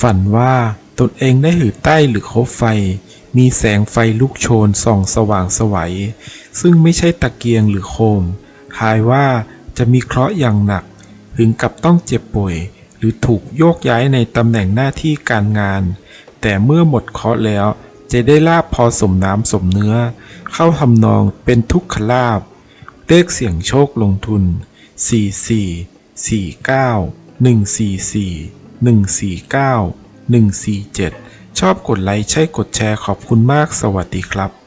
ฝันว่าตนเองได้อยู่ใต้หรือคบไฟ มีแสงไฟลุกโชนส่องสว่างสวัย ซึ่งไม่ใช่ตะเกียงหรือโคมคล้ายว่าจะมีเคราะห์อย่างหนัก ถึงกับต้องเจ็บป่วย หรือถูกโยกย้ายในตำแหน่งหน้าที่การงาน แต่เมื่อหมดเคราะห์แล้ว จะได้ลาบพอสมน้ำสมเนื้อ เข้าทำนองเป็นทุกขลาบเลขเสี่ยงโชคลงทุน 44 49 144 149 147 ชอบกดไลค์ใช่กดแชร์ขอบคุณมากสวัสดีครับ